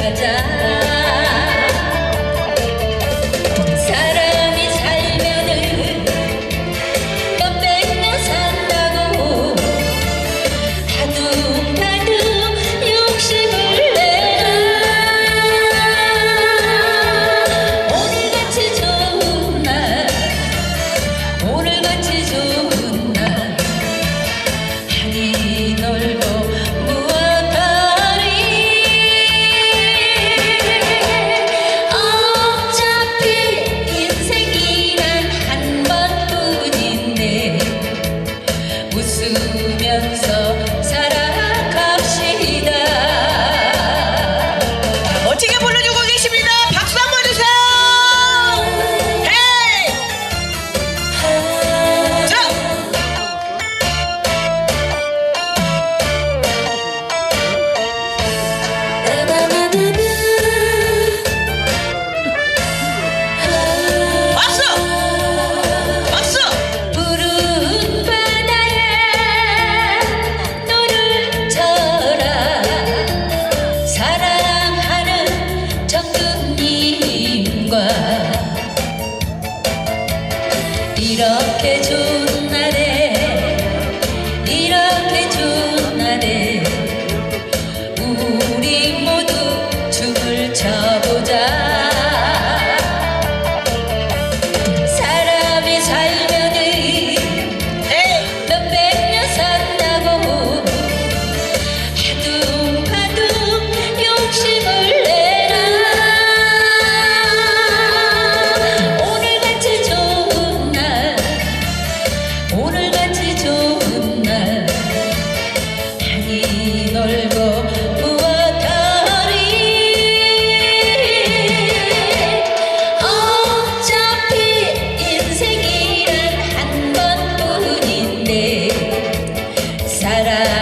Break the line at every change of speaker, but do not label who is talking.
gonna die. 이렇게 좋은 날에 이렇게 좋은 da